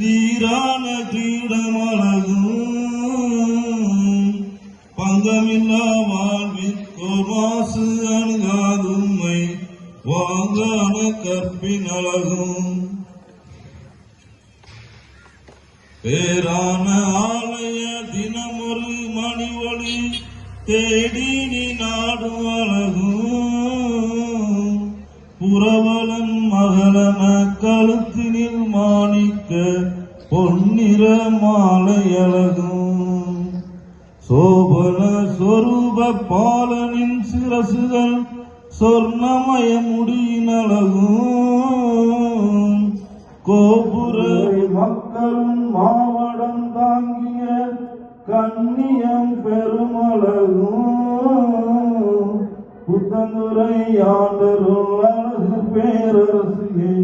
சீரான கிரீடமழகும் பங்கமில்லா வாழ்வில் மாசு அணுகாதுமை வாங்கான கற்பின் அழகும். பேரான ஆலய தினமொரு மணி ஒளி தேடி நீ நாடும் அழகும். புறவலன் மகளன கழுத்தினில் மாணிக்க பொன்னிற மாலையழகும். சோபன சொரூப பாலனின் சிரசுகள் சொர்ணமய முடியினழகும். கோபுர மக்களும் மாவடம் தாங்கிய கண்ணியம் பெருமளகும் புத்தந்துரை ஆண்டருள் அழகு பேரரசியை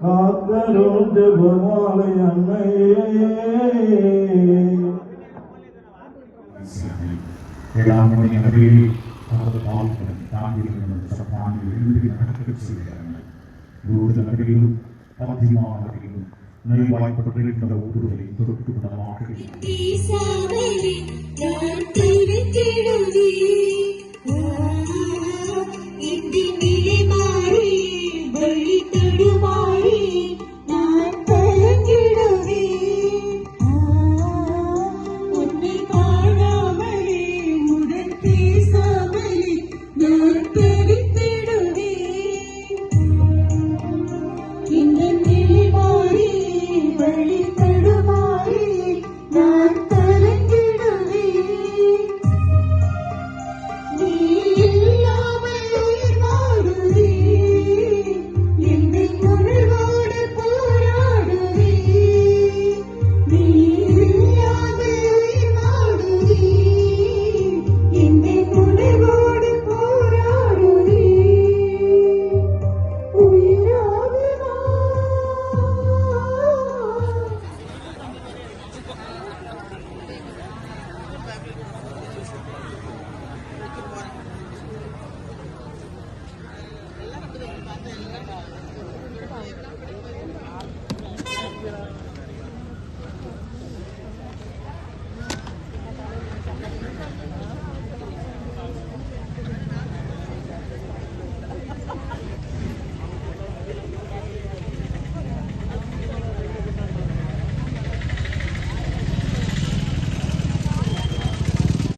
காத்தருள் ஜெபமாலை அன்னையே ஏழாம் மணி அளவில் அவரது பால்களும் தாங்கியிருந்த சப்பானில் இருந்து நடக்கச் செய்கிறார்கள் நூறு நகரிலும் பதிமா நகரிலும் நெய்வாய்ப்பட்டிருக்கின்ற ஊர்களை